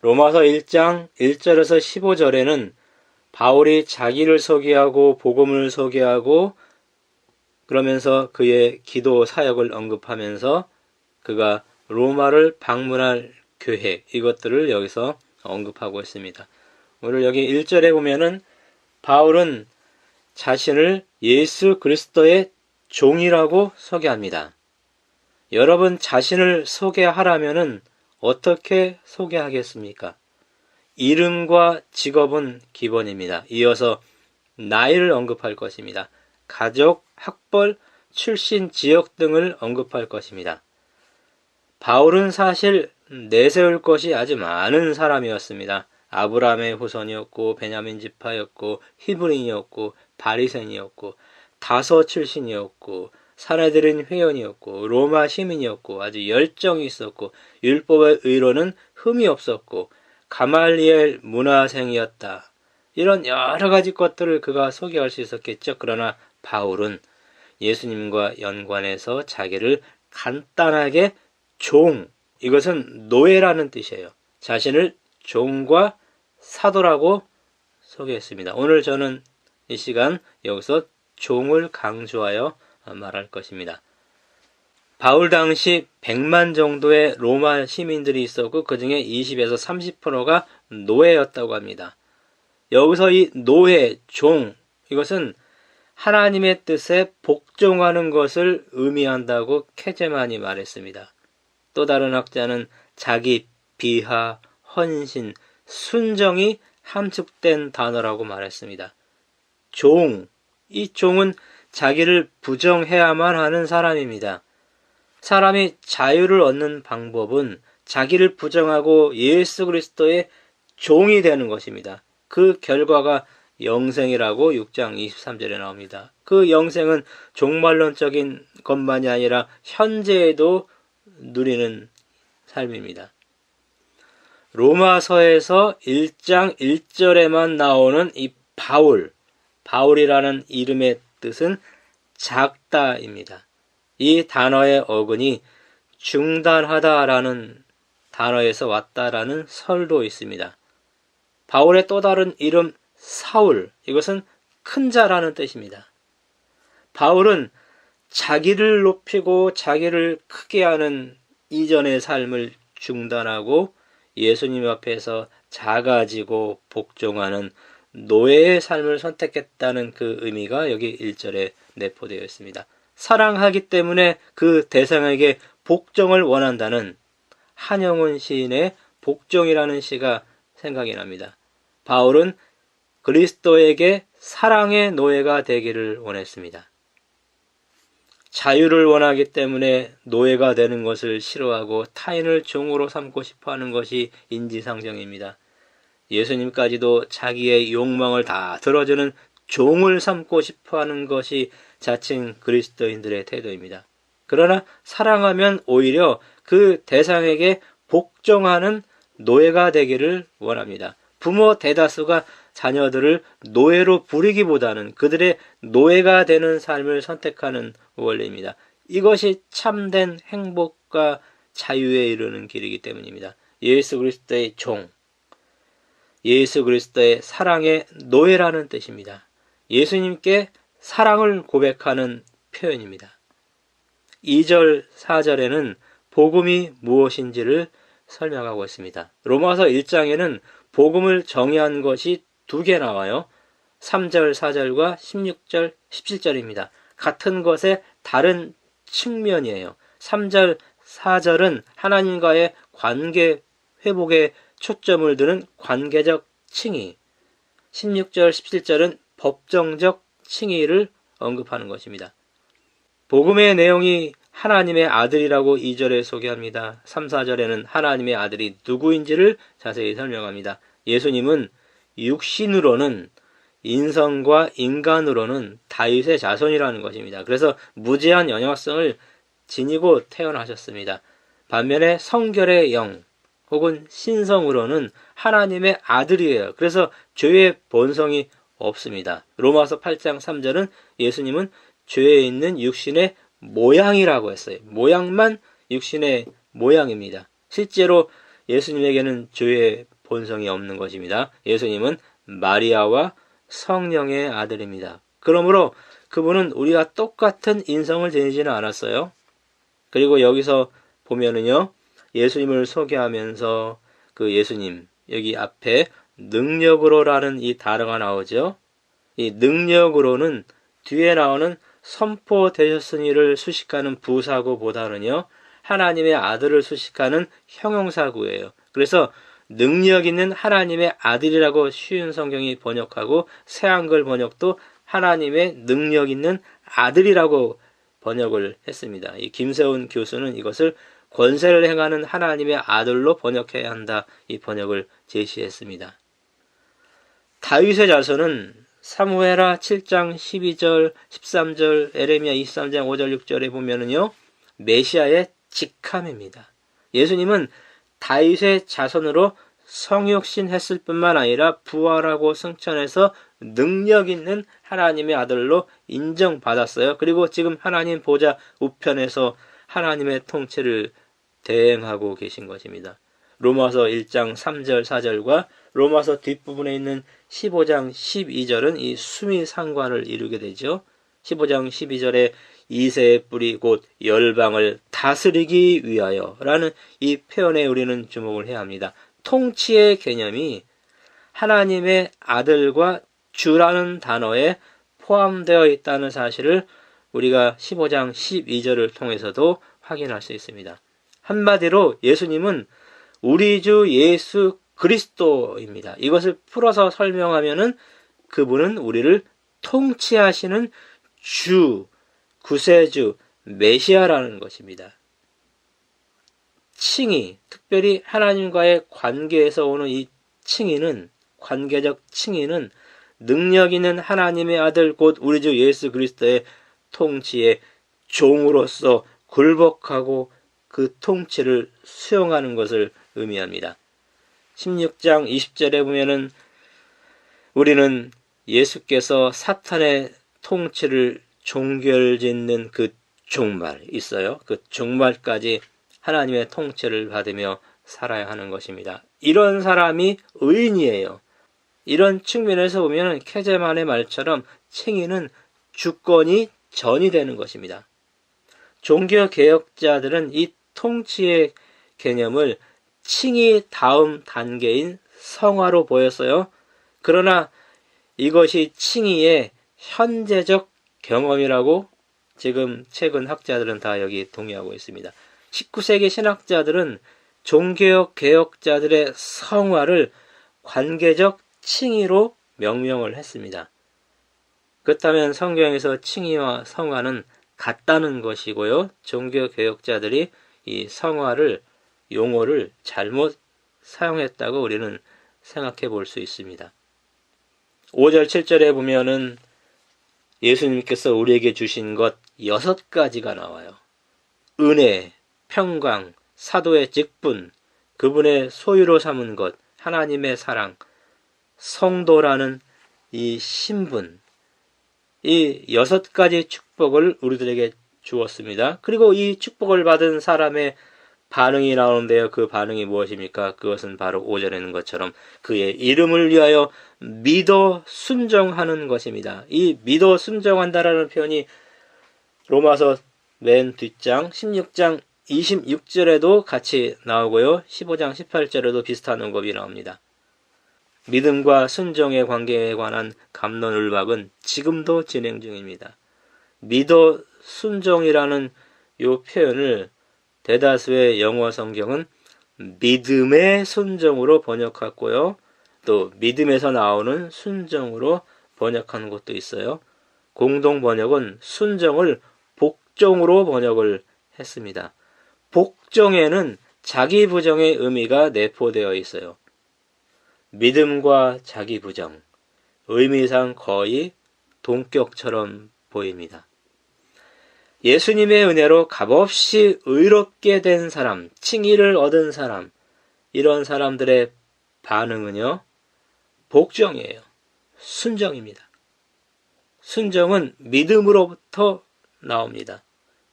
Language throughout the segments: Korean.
로마서 1장 1절에서 15절에는 바울이 자기를 소개하고 복음을 소개하고 그러면서 그의 기도 사역을 언급하면서 그가 로마를 방문할 계획 이것들을 여기서 언급하고 있습니다. 오늘 여기 1절에 보면은 바울은 자신을 예수 그리스도의 종이라고 소개합니다. 여러분 자신을 소개하라면은 어떻게 소개하겠습니까? 이름과 직업은 기본입니다. 이어서 나이를 언급할 것입니다. 가족, 학벌, 출신 지역 등을 언급할 것입니다. 바울은 사실 내세울 것이 아주 많은 사람이었습니다. 아브라함의 후손이었고 베냐민 지파였고 히브린이었고 바리새인이었고 다서 출신이었고 사내들인 회원이었고 로마 시민이었고 아주 열정이 있었고 율법의 의로는 흠이 없었고 가말리엘 문화생이었다. 이런 여러 가지 것들을 그가 소개할 수 있었겠죠. 그러나 바울은 예수님과 연관해서 자기를 간단하게 종, 이것은 노예라는 뜻이에요. 자신을 종과 사도라고 소개했습니다. 오늘 저는 이 시간 여기서 종을 강조하여 말할 것입니다. 바울 당시 100만 정도의 로마 시민들이 있었고 그 중에 20에서 30%가 노예였다고 합니다. 여기서 이 노예, 종, 이것은 하나님의 뜻에 복종하는 것을 의미한다고 케제만이 말했습니다. 또 다른 학자는 자기 비하, 헌신, 순정이 함축된 단어라고 말했습니다. 종, 이 종은 자기를 부정해야만 하는 사람입니다. 사람이 자유를 얻는 방법은 자기를 부정하고 예수 그리스도의 종이 되는 것입니다. 그 결과가 영생이라고 6장 23절에 나옵니다. 그 영생은 종말론적인 것만이 아니라 현재에도 누리는 삶입니다. 로마서에서 1장 1절에만 나오는 이 바울, 바울이라는 이름의 뜻은 작다입니다. 이 단어의 어근이 중단하다라는 단어에서 왔다라는 설도 있습니다. 바울의 또 다른 이름 사울, 이것은 큰 자라는 뜻입니다. 바울은 자기를 높이고 자기를 크게 하는 이전의 삶을 중단하고 예수님 앞에서 작아지고 복종하는 노예의 삶을 선택했다는 그 의미가 여기 1절에 내포되어 있습니다. 사랑하기 때문에 그 대상에게 복종을 원한다는 한영훈 시인의 복종이라는 시가 생각이 납니다. 바울은 그리스도에게 사랑의 노예가 되기를 원했습니다. 자유를 원하기 때문에 노예가 되는 것을 싫어하고 타인을 종으로 삼고 싶어 하는 것이 인지상정입니다. 예수님까지도 자기의 욕망을 다 들어주는 종을 삼고 싶어 하는 것이 자칭 그리스도인들의 태도입니다. 그러나 사랑하면 오히려 그 대상에게 복종하는 노예가 되기를 원합니다. 부모 대다수가 자녀들을 노예로 부리기보다는 그들의 노예가 되는 삶을 선택하는 원리입니다. 이것이 참된 행복과 자유에 이르는 길이기 때문입니다. 예수 그리스도의 종, 예수 그리스도의 사랑의 노예라는 뜻입니다. 예수님께 사랑을 고백하는 표현입니다. 2절, 4절에는 복음이 무엇인지를 설명하고 있습니다. 로마서 1장에는 복음을 정의한 것이 두 개 나와요. 3절, 4절과 16절, 17절입니다. 같은 것의 다른 측면이에요. 3절, 4절은 하나님과의 관계 회복에 초점을 두는 관계적 칭의. 16절, 17절은 법정적 칭의를 언급하는 것입니다. 복음의 내용이 하나님의 아들이라고 2절에 소개합니다. 3, 4절에는 하나님의 아들이 누구인지를 자세히 설명합니다. 예수님은 육신으로는 인성과 인간으로는 다윗의 자손이라는 것입니다. 그래서 무제한 영역성을 지니고 태어나셨습니다. 반면에 성결의 영 혹은 신성으로는 하나님의 아들이에요. 그래서 죄의 본성이 없습니다. 로마서 8장 3절은 예수님은 죄에 있는 육신의 모양이라고 했어요. 모양만 육신의 모양입니다. 실제로 예수님에게는 죄의 본성이 없는 것입니다. 예수님은 마리아와 성령의 아들입니다. 그러므로 그분은 우리가 똑같은 인성을 지니지는 않았어요. 그리고 여기서 보면은요, 예수님을 소개하면서 그 예수님, 여기 앞에 능력으로라는 이 단어가 나오죠. 이 능력으로는 뒤에 나오는 선포되셨으니를 수식하는 부사구보다는요, 하나님의 아들을 수식하는 형용사구예요. 그래서 능력 있는 하나님의 아들이라고 쉬운 성경이 번역하고 새한글 번역도 하나님의 능력 있는 아들이라고 번역을 했습니다. 이 김세훈 교수는 이것을 권세를 행하는 하나님의 아들로 번역해야 한다. 이 번역을 제시했습니다. 다윗의 자손은 사무에라 7장 12절, 13절, 에레미야 23장 5절, 6절에 보면은요. 메시아의 직함입니다. 예수님은 다윗의 자손으로 성육신 했을 뿐만 아니라 부활하고 승천해서 능력 있는 하나님의 아들로 인정받았어요. 그리고 지금 하나님 보좌 우편에서 하나님의 통치를 대행하고 계신 것입니다. 로마서 1장 3절 4절과 로마서 뒷부분에 있는 15장 12절은 이 수미 상관을 이루게 되죠. 15장 12절에 이세의 뿌리 곧 열방을 다스리기 위하여 라는 이 표현에 우리는 주목을 해야 합니다. 통치의 개념이 하나님의 아들과 주라는 단어에 포함되어 있다는 사실을 우리가 15장 12절을 통해서도 확인할 수 있습니다. 한마디로 예수님은 우리 주 예수 그리스도입니다. 이것을 풀어서 설명하면은 그분은 우리를 통치하시는 주, 구세주, 메시아라는 것입니다. 칭의, 특별히 하나님과의 관계에서 오는 이 칭의는 관계적 칭의는 능력 있는 하나님의 아들 곧 우리 주 예수 그리스도의 통치의 종으로서 굴복하고 그 통치를 수용하는 것을 의미합니다. 16장 20절에 보면은 우리는 예수께서 사탄의 통치를 종결짓는 그 종말 있어요. 그 종말까지 하나님의 통치를 받으며 살아야 하는 것입니다. 이런 사람이 의인이에요. 이런 측면에서 보면 캐제만의 말처럼 칭의는 주권이 전이 되는 것입니다. 종교 개혁자들은 이 통치의 개념을 칭의 다음 단계인 성화로 보였어요. 그러나 이것이 칭의의 현재적 경험이라고 지금 최근 학자들은 다 여기 동의하고 있습니다. 19세기 신학자들은 종교적 개혁자들의 성화를 관계적 칭의로 명명을 했습니다. 그렇다면 성경에서 칭의와 성화는 같다는 것이고요. 종교 개혁자들이 이 성화를 용어를 잘못 사용했다고 우리는 생각해 볼 수 있습니다. 5절 7절에 보면은 예수님께서 우리에게 주신 것 여섯 가지가 나와요. 은혜, 평강, 사도의 직분, 그분의 소유로 삼은 것, 하나님의 사랑, 성도라는 이 신분, 이 여섯 가지 축복을 우리들에게 주었습니다. 그리고 이 축복을 받은 사람의 반응이 나오는데요. 그 반응이 무엇입니까? 그것은 바로 오전에는 것처럼 그의 이름을 위하여 믿어 순정하는 것입니다. 이 믿어 순정한다라는 표현이 로마서 맨 뒷장 16장 26절에도 같이 나오고요. 15장 18절에도 비슷한 언급이 나옵니다. 믿음과 순종의 관계에 관한 감론을박은 지금도 진행 중입니다. 믿어 순종이라는 요 표현을 대다수의 영어 성경은 믿음의 순종으로 번역했고요. 또 믿음에서 나오는 순종으로 번역하는 것도 있어요. 공동 번역은 순종을 복종으로 번역을 했습니다. 복종에는 자기 부정의 의미가 내포되어 있어요. 믿음과 자기 부정, 의미상 거의 동격처럼 보입니다. 예수님의 은혜로 값없이 의롭게 된 사람, 칭의를 얻은 사람, 이런 사람들의 반응은요, 복종이에요. 순정입니다. 순정은 믿음으로부터 나옵니다.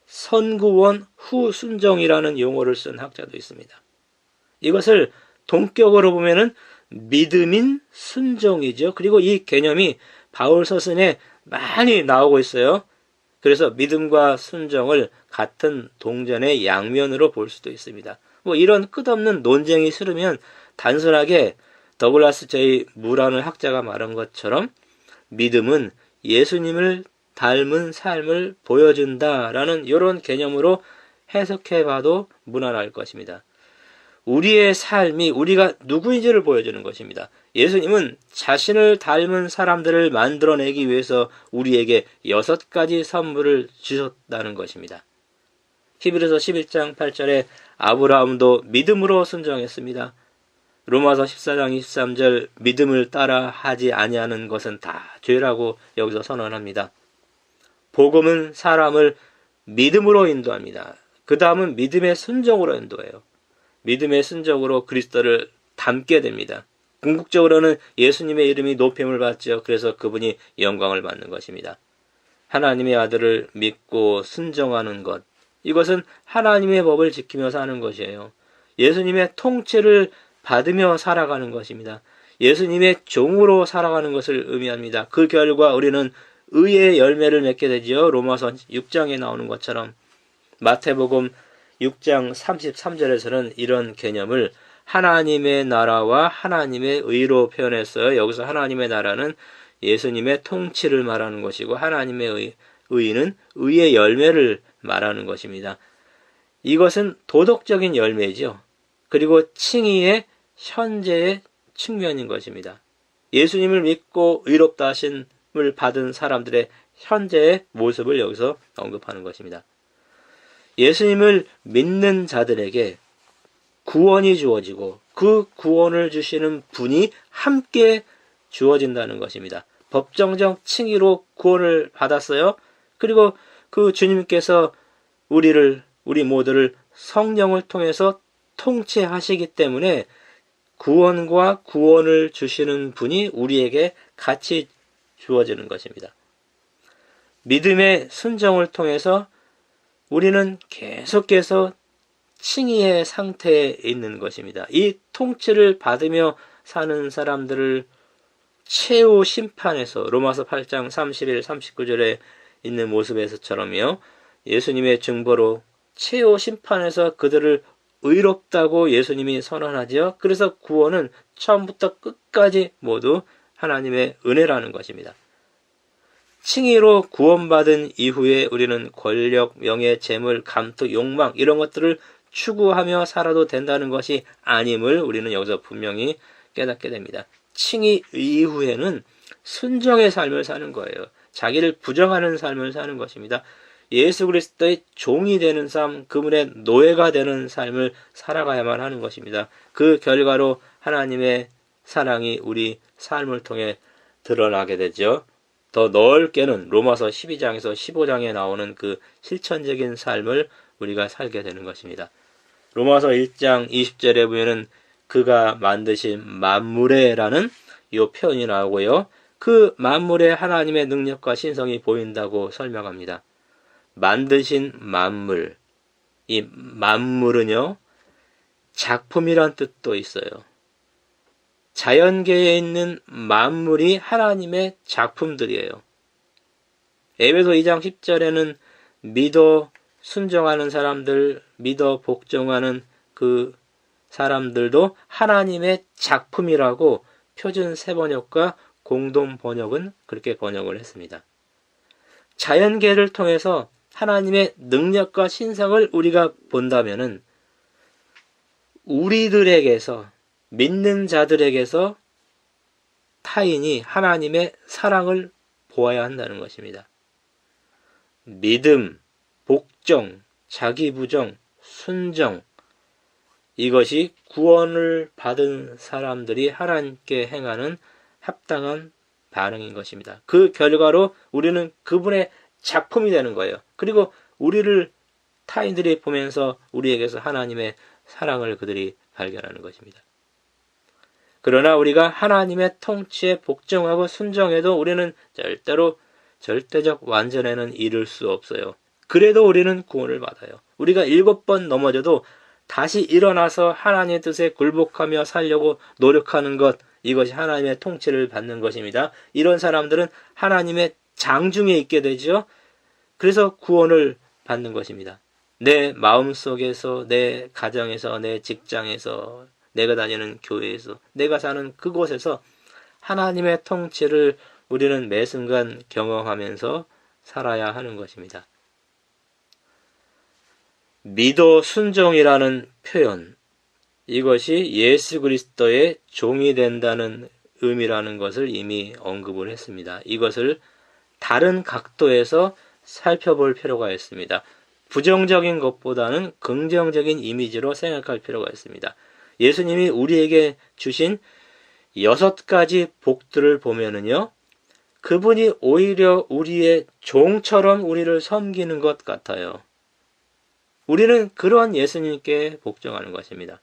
선구원 후 순정이라는 용어를 쓴 학자도 있습니다. 이것을 동격으로 보면은 믿음인 순종이죠. 그리고 이 개념이 바울 서신에 많이 나오고 있어요. 그래서 믿음과 순종을 같은 동전의 양면으로 볼 수도 있습니다. 뭐 이런 끝없는 논쟁이 싫으면 단순하게 더글라스 제이 무라는 학자가 말한 것처럼 믿음은 예수님을 닮은 삶을 보여준다라는 이런 개념으로 해석해 봐도 무난할 것입니다. 우리의 삶이 우리가 누구인지를 보여주는 것입니다. 예수님은 자신을 닮은 사람들을 만들어내기 위해서 우리에게 여섯 가지 선물을 주셨다는 것입니다. 히브리서 11장 8절에 아브라함도 믿음으로 순종했습니다. 로마서 14장 23절 믿음을 따라 하지 아니하는 것은 다 죄라고 여기서 선언합니다. 복음은 사람을 믿음으로 인도합니다. 그 다음은 믿음의 순종으로 인도해요. 믿음의 순종으로 그리스도를 닮게 됩니다. 궁극적으로는 예수님의 이름이 높임을 받죠. 그래서 그분이 영광을 받는 것입니다. 하나님의 아들을 믿고 순종하는 것. 이것은 하나님의 법을 지키며 사는 것이에요. 예수님의 통치를 받으며 살아가는 것입니다. 예수님의 종으로 살아가는 것을 의미합니다. 그 결과 우리는 의의 열매를 맺게 되지요. 로마서 6장에 나오는 것처럼 마태복음 6장 33절에서는 이런 개념을 하나님의 나라와 하나님의 의로 표현했어요. 여기서 하나님의 나라는 예수님의 통치를 말하는 것이고 하나님의 의, 의는 의의 열매를 말하는 것입니다. 이것은 도덕적인 열매죠. 그리고 칭의의 현재의 측면인 것입니다. 예수님을 믿고 의롭다 하신을 받은 사람들의 현재의 모습을 여기서 언급하는 것입니다. 예수님을 믿는 자들에게 구원이 주어지고 그 구원을 주시는 분이 함께 주어진다는 것입니다. 법정적 칭의로 구원을 받았어요. 그리고 그 주님께서 우리를 우리 모두를 성령을 통해서 통치하시기 때문에 구원과 구원을 주시는 분이 우리에게 같이 주어지는 것입니다. 믿음의 순정을 통해서 우리는 계속해서 칭의의 상태에 있는 것입니다. 이 통치를 받으며 사는 사람들을 최후 심판에서 로마서 8장 31, 39절에 있는 모습에서처럼요. 예수님의 증거로 최후 심판에서 그들을 의롭다고 예수님이 선언하지요. 그래서 구원은 처음부터 끝까지 모두 하나님의 은혜라는 것입니다. 칭의로 구원받은 이후에 우리는 권력, 명예, 재물, 감투, 욕망 이런 것들을 추구하며 살아도 된다는 것이 아님을 우리는 여기서 분명히 깨닫게 됩니다. 칭의 이후에는 순정의 삶을 사는 거예요. 자기를 부정하는 삶을 사는 것입니다. 예수 그리스도의 종이 되는 삶, 그분의 노예가 되는 삶을 살아가야만 하는 것입니다. 그 결과로 하나님의 사랑이 우리 삶을 통해 드러나게 되죠. 더 넓게는 로마서 12장에서 15장에 나오는 그 실천적인 삶을 우리가 살게 되는 것입니다. 로마서 1장 20절에 보면은 그가 만드신 만물에라는 이 표현이 나오고요. 그 만물에 하나님의 능력과 신성이 보인다고 설명합니다. 만드신 만물. 이 만물은요, 작품이란 뜻도 있어요. 자연계에 있는 만물이 하나님의 작품들이에요. 에베소 2장 10절에는 믿어 순종하는 사람들, 믿어 복종하는 그 사람들도 하나님의 작품이라고 표준 세번역과 공동 번역은 그렇게 번역을 했습니다. 자연계를 통해서 하나님의 능력과 신성을 우리가 본다면은 우리들에게서 믿는 자들에게서 타인이 하나님의 사랑을 보아야 한다는 것입니다. 믿음, 복종, 자기부정, 순정 이것이 구원을 받은 사람들이 하나님께 행하는 합당한 반응인 것입니다. 그 결과로 우리는 그분의 작품이 되는 거예요. 그리고 우리를 타인들이 보면서 우리에게서 하나님의 사랑을 그들이 발견하는 것입니다. 그러나 우리가 하나님의 통치에 복종하고 순종해도 우리는 절대로 절대적 완전에는 이를 수 없어요. 그래도 우리는 구원을 받아요. 우리가 일곱 번 넘어져도 다시 일어나서 하나님의 뜻에 굴복하며 살려고 노력하는 것, 이것이 하나님의 통치를 받는 것입니다. 이런 사람들은 하나님의 장중에 있게 되죠. 그래서 구원을 받는 것입니다. 내 마음 속에서, 내 가정에서, 내 직장에서, 내가 다니는 교회에서, 내가 사는 그곳에서 하나님의 통치를 우리는 매 순간 경험하면서 살아야 하는 것입니다. 믿어 순종이라는 표현, 이것이 예수 그리스도의 종이 된다는 의미라는 것을 이미 언급을 했습니다. 이것을 다른 각도에서 살펴볼 필요가 있습니다. 부정적인 것보다는 긍정적인 이미지로 생각할 필요가 있습니다. 예수님이 우리에게 주신 여섯 가지 복들을 보면은요, 그분이 오히려 우리의 종처럼 우리를 섬기는 것 같아요. 우리는 그러한 예수님께 복종하는 것입니다.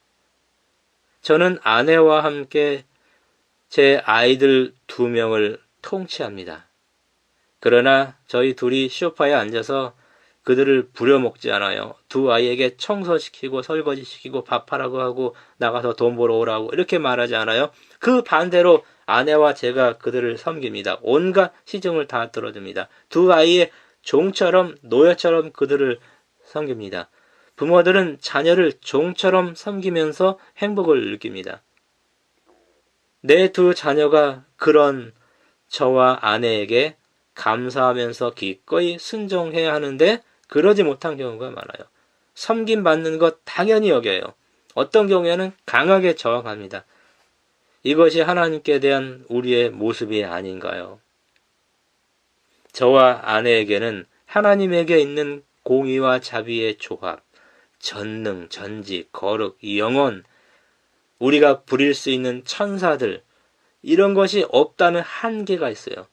저는 아내와 함께 제 아이들 두 명을 통치합니다. 그러나 저희 둘이 쇼파에 앉아서 그들을 부려먹지 않아요. 두 아이에게 청소시키고 설거지시키고 밥하라고 하고 나가서 돈 벌어 오라고 이렇게 말하지 않아요. 그 반대로 아내와 제가 그들을 섬깁니다. 온갖 시중을 다 들어줍니다. 두 아이의 종처럼 노예처럼 그들을 섬깁니다. 부모들은 자녀를 종처럼 섬기면서 행복을 느낍니다. 내 두 자녀가 그런 저와 아내에게 감사하면서 기꺼이 순종해야 하는데 그러지 못한 경우가 많아요. 섬김 받는 것 당연히 여겨요. 어떤 경우에는 강하게 저항합니다. 이것이 하나님께 대한 우리의 모습이 아닌가요? 저와 아내에게는 하나님에게 있는 공의와 자비의 조합, 전능, 전지, 거룩, 영원, 우리가 부릴 수 있는 천사들, 이런 것이 없다는 한계가 있어요.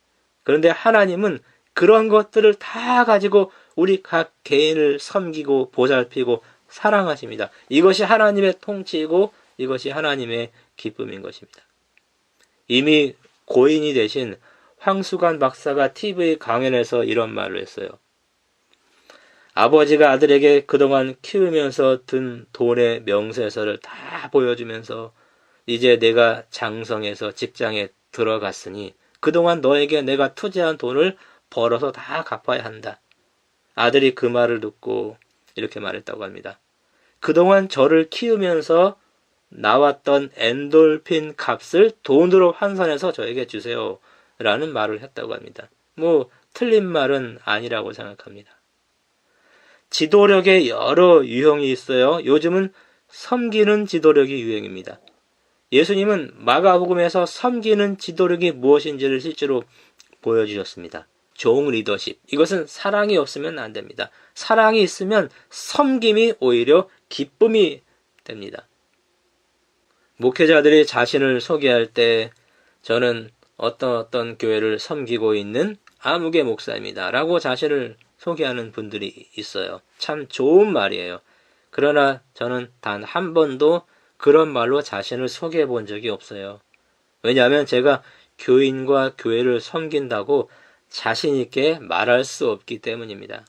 그런데 하나님은 그런 것들을 다 가지고 우리 각 개인을 섬기고 보살피고 사랑하십니다. 이것이 하나님의 통치이고 이것이 하나님의 기쁨인 것입니다. 이미 고인이 되신 황수관 박사가 TV 강연에서 이런 말을 했어요. 아버지가 아들에게 그동안 키우면서 든 돈의 명세서를 다 보여주면서 이제 내가 장성해서 직장에 들어갔으니 그동안 너에게 내가 투자한 돈을 벌어서 다 갚아야 한다. 아들이 그 말을 듣고 이렇게 말했다고 합니다. 그동안 저를 키우면서 나왔던 엔돌핀 값을 돈으로 환산해서 저에게 주세요. 라는 말을 했다고 합니다. 뭐, 틀린 말은 아니라고 생각합니다. 지도력에 여러 유형이 있어요. 요즘은 섬기는 지도력이 유행입니다. 예수님은 마가복음에서 섬기는 지도력이 무엇인지를 실제로 보여주셨습니다. 종 리더십. 이것은 사랑이 없으면 안 됩니다. 사랑이 있으면 섬김이 오히려 기쁨이 됩니다. 목회자들이 자신을 소개할 때 저는 어떤 어떤 교회를 섬기고 있는 아무개 목사입니다. 라고 자신을 소개하는 분들이 있어요. 참 좋은 말이에요. 그러나 저는 단 한 번도 그런 말로 자신을 소개해 본 적이 없어요. 왜냐하면 제가 교인과 교회를 섬긴다고 자신있게 말할 수 없기 때문입니다.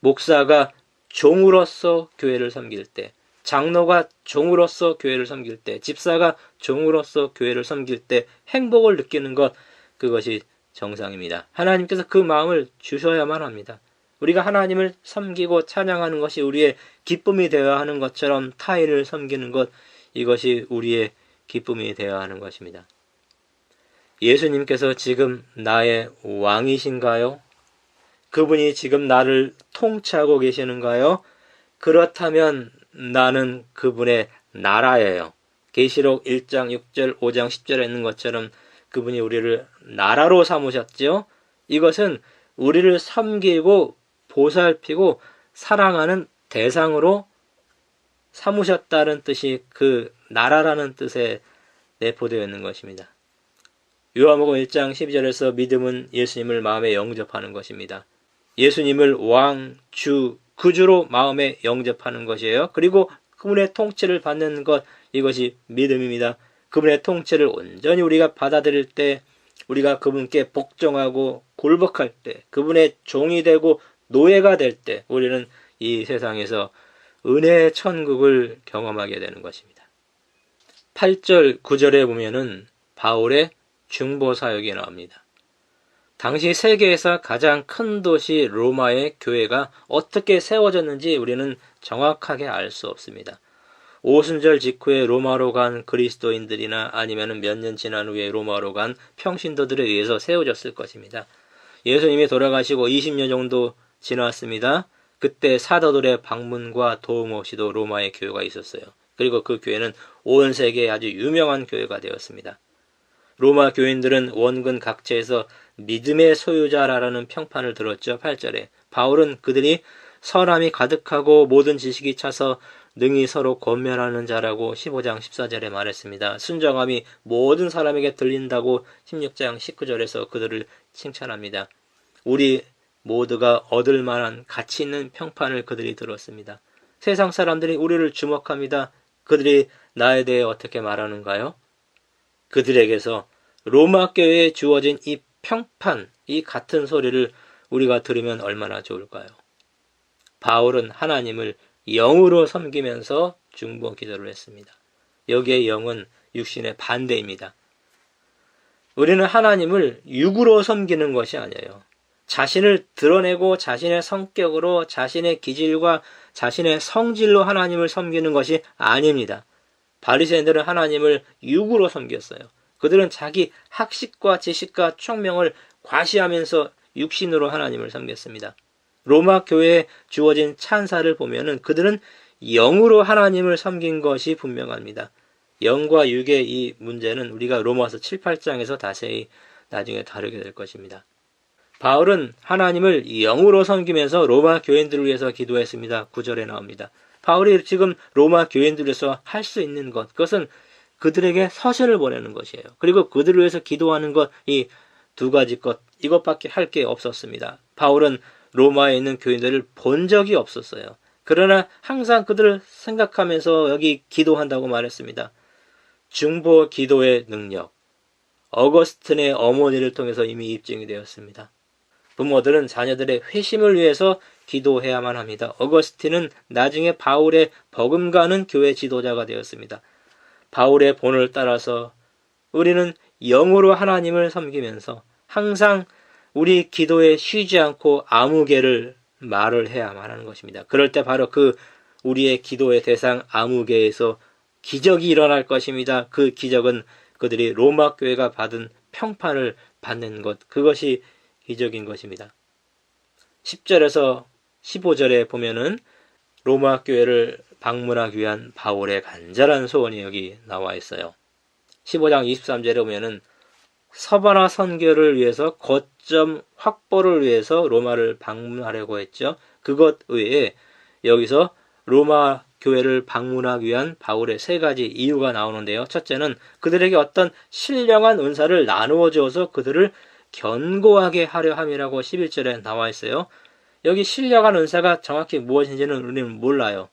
목사가 종으로서 교회를 섬길 때, 장로가 종으로서 교회를 섬길 때, 집사가 종으로서 교회를 섬길 때 행복을 느끼는 것, 그것이 정상입니다. 하나님께서 그 마음을 주셔야만 합니다. 우리가 하나님을 섬기고 찬양하는 것이 우리의 기쁨이 되어야 하는 것처럼 타인을 섬기는 것, 이것이 우리의 기쁨이 되어야 하는 것입니다. 예수님께서 지금 나의 왕이신가요? 그분이 지금 나를 통치하고 계시는가요? 그렇다면 나는 그분의 나라예요. 계시록 1장 6절, 5장 10절에 있는 것처럼 그분이 우리를 나라로 삼으셨죠. 이것은 우리를 섬기고 보살피고 사랑하는 대상으로 삼으셨다는 뜻이 그 나라라는 뜻에 내포되어 있는 것입니다. 요한복음 1장 12절에서 믿음은 예수님을 마음에 영접하는 것입니다. 예수님을 왕, 주, 구주로 마음에 영접하는 것이에요. 그리고 그분의 통치를 받는 것 이것이 믿음입니다. 그분의 통치를 온전히 우리가 받아들일 때 우리가 그분께 복종하고 굴복할 때 그분의 종이 되고 노예가 될 때 우리는 이 세상에서 은혜의 천국을 경험하게 되는 것입니다. 8절 9절에 보면은 바울의 중보 사역이 나옵니다. 당시 세계에서 가장 큰 도시 로마의 교회가 어떻게 세워졌는지 우리는 정확하게 알 수 없습니다. 오순절 직후에 로마로 간 그리스도인들이나 아니면 몇 년 지난 후에 로마로 간 평신도들에 의해서 세워졌을 것입니다. 예수님이 돌아가시고 20년 정도 지났습니다. 그때 사도들의 방문과 도움 없이도 로마의 교회가 있었어요. 그리고 그 교회는 온 세계에 아주 유명한 교회가 되었습니다. 로마 교인들은 원근 각처에서 믿음의 소유자라는 평판을 들었죠. 8절에. 바울은 그들이 선함이 가득하고 모든 지식이 차서 능히 서로 권면하는 자라고 15장 14절에 말했습니다. 순정함이 모든 사람에게 들린다고 16장 19절에서 그들을 칭찬합니다. 우리 모두가 얻을 만한 가치 있는 평판을 그들이 들었습니다. 세상 사람들이 우리를 주목합니다. 그들이 나에 대해 어떻게 말하는가요? 그들에게서 로마 교회에 주어진 이 평판, 이 같은 소리를 우리가 들으면 얼마나 좋을까요? 바울은 하나님을 영으로 섬기면서 중보 기도를 했습니다. 여기에 영은 육신의 반대입니다. 우리는 하나님을 육으로 섬기는 것이 아니에요. 자신을 드러내고 자신의 성격으로 자신의 기질과 자신의 성질로 하나님을 섬기는 것이 아닙니다. 바리새인들은 하나님을 육으로 섬겼어요. 그들은 자기 학식과 지식과 총명을 과시하면서 육신으로 하나님을 섬겼습니다. 로마 교회에 주어진 찬사를 보면은 그들은 영으로 하나님을 섬긴 것이 분명합니다. 영과 육의 이 문제는 우리가 로마서 7, 8장에서 자세히 나중에 다루게 될 것입니다. 바울은 하나님을 영으로 섬기면서 로마 교인들을 위해서 기도했습니다. 9절에 나옵니다. 바울이 지금 로마 교인들을 위해서 할 수 있는 것, 그것은 그들에게 서신을 보내는 것이에요. 그리고 그들을 위해서 기도하는 것, 이 두 가지 것, 이것밖에 할 게 없었습니다. 바울은 로마에 있는 교인들을 본 적이 없었어요. 그러나 항상 그들을 생각하면서 여기 기도한다고 말했습니다. 중보 기도의 능력. 어거스틴의 어머니를 통해서 이미 입증이 되었습니다. 부모들은 자녀들의 회심을 위해서 기도해야만 합니다. 어거스틴은 나중에 바울의 버금가는 교회 지도자가 되었습니다. 바울의 본을 따라서 우리는 영으로 하나님을 섬기면서 항상 우리 기도에 쉬지 않고 아무개를 말을 해야만 하는 것입니다. 그럴 때 바로 그 우리의 기도의 대상 아무개에서 기적이 일어날 것입니다. 그 기적은 그들이 로마 교회가 받은 평판을 받는 것, 그것이 기적인 것입니다. 10절에서 15절에 보면은 로마 교회를 방문하기 위한 바울의 간절한 소원이 여기 나와 있어요. 15장 23절에 보면은 서바나 선교를 위해서 거점 확보를 위해서 로마를 방문하려고 했죠. 그것 외에 여기서 로마 교회를 방문하기 위한 바울의 세 가지 이유가 나오는데요. 첫째는 그들에게 어떤 신령한 은사를 나누어 주어서 그들을 견고하게 하려 함이라고 11절에 나와 있어요. 여기 신령한 은사가 정확히 무엇인지는 우리는 몰라요.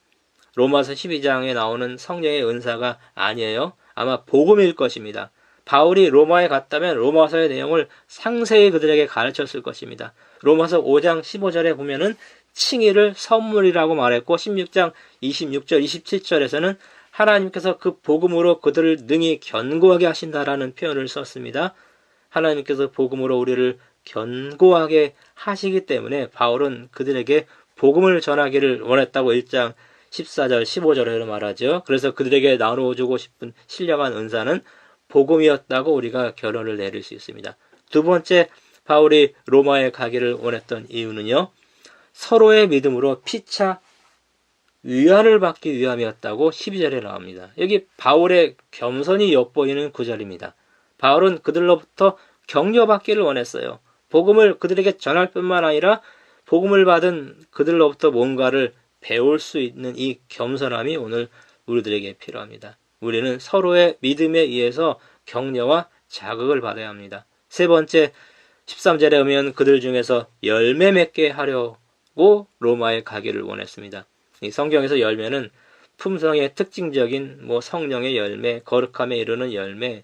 로마서 12장에 나오는 성령의 은사가 아니에요. 아마 복음일 것입니다. 바울이 로마에 갔다면 로마서의 내용을 상세히 그들에게 가르쳤을 것입니다. 로마서 5장 15절에 보면은 칭의를 선물이라고 말했고 16장 26절 27절에서는 하나님께서 그 복음으로 그들을 능히 견고하게 하신다라는 표현을 썼습니다. 하나님께서 복음으로 우리를 견고하게 하시기 때문에 바울은 그들에게 복음을 전하기를 원했다고 1장 14절, 15절에 말하죠. 그래서 그들에게 나눠주고 싶은 신령한 은사는 복음이었다고 우리가 결론을 내릴 수 있습니다. 두 번째, 바울이 로마에 가기를 원했던 이유는요. 서로의 믿음으로 피차 위안을 받기 위함이었다고 12절에 나옵니다. 여기 바울의 겸손이 엿보이는 구절입니다. 바울은 그들로부터 격려받기를 원했어요. 복음을 그들에게 전할 뿐만 아니라 복음을 받은 그들로부터 뭔가를 배울 수 있는 이 겸손함이 오늘 우리들에게 필요합니다. 우리는 서로의 믿음에 의해서 격려와 자극을 받아야 합니다. 세 번째, 13절에 오면 그들 중에서 열매 맺게 하려고 로마에 가기를 원했습니다. 이 성경에서 열매는 품성의 특징적인 뭐 성령의 열매, 거룩함에 이르는 열매,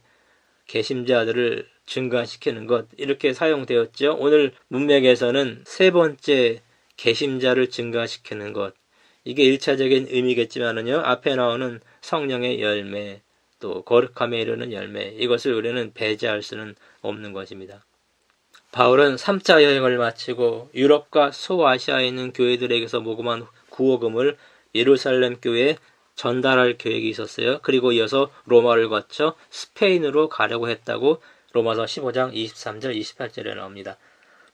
개심자들을 증가시키는 것 이렇게 사용되었죠. 오늘 문맥에서는 세 번째 개심자를 증가시키는 것 이게 일차적인 의미겠지만은요. 앞에 나오는 성령의 열매 또 거룩함에 이르는 열매 이것을 우리는 배제할 수는 없는 것입니다. 바울은 3차 여행을 마치고 유럽과 소아시아에 있는 교회들에게서 모금한 구호금을 예루살렘 교회에 전달할 계획이 있었어요. 그리고 이어서 로마를 거쳐 스페인으로 가려고 했다고 로마서 15장 23절 28절에 나옵니다.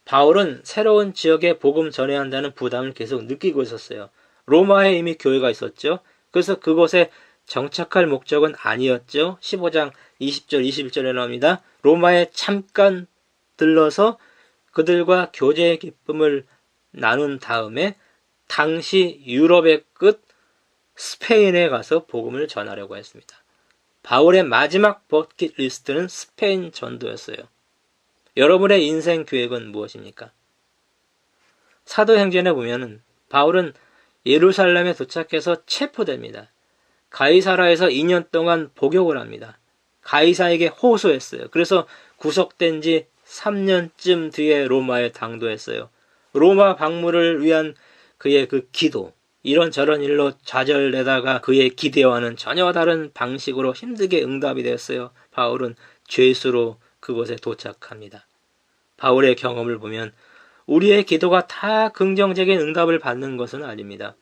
바울은 새로운 지역에 복음 전해야 한다는 부담을 계속 느끼고 있었어요. 로마에 이미 교회가 있었죠. 그래서 그곳에 정착할 목적은 아니었죠. 15장 20절 21절에 나옵니다. 로마에 잠깐 들러서 그들과 교제의 기쁨을 나눈 다음에 당시 유럽의 끝 스페인에 가서 복음을 전하려고 했습니다. 바울의 마지막 버킷리스트는 스페인 전도였어요. 여러분의 인생 계획은 무엇입니까? 사도행전에 보면은 바울은 예루살렘에 도착해서 체포됩니다. 가이사라에서 2년 동안 복역을 합니다. 가이사에게 호소했어요. 그래서 구속된 지 3년쯤 뒤에 로마에 당도했어요. 로마 방문을 위한 그의 그 기도, 이런저런 일로 좌절되다가 그의 기대와는 전혀 다른 방식으로 힘들게 응답이 됐어요. 바울은 죄수로 그곳에 도착합니다. 바울의 경험을 보면 우리의 기도가 다 긍정적인 응답을 받는 것은 아닙니다.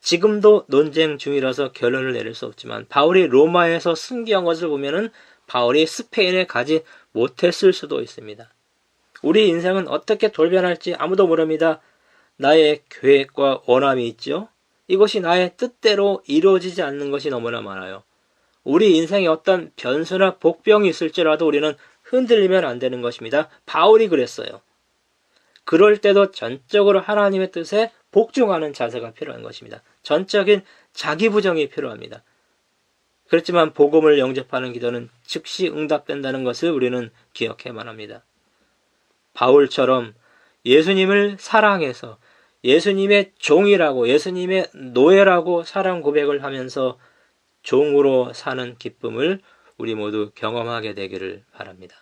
지금도 논쟁 중이라서 결론을 내릴 수 없지만 바울이 로마에서 승기한 것을 보면은 바울이 스페인에 가지 못했을 수도 있습니다. 우리 인생은 어떻게 돌변할지 아무도 모릅니다. 나의 계획과 원함이 있죠. 이것이 나의 뜻대로 이루어지지 않는 것이 너무나 많아요. 우리 인생에 어떤 변수나 복병이 있을지라도 우리는 흔들리면 안 되는 것입니다. 바울이 그랬어요. 그럴 때도 전적으로 하나님의 뜻에 복종하는 자세가 필요한 것입니다. 전적인 자기 부정이 필요합니다. 그렇지만 복음을 영접하는 기도는 즉시 응답된다는 것을 우리는 기억해야만 합니다. 바울처럼 예수님을 사랑해서 예수님의 종이라고 예수님의 노예라고 사랑 고백을 하면서 종으로 사는 기쁨을 우리 모두 경험하게 되기를 바랍니다.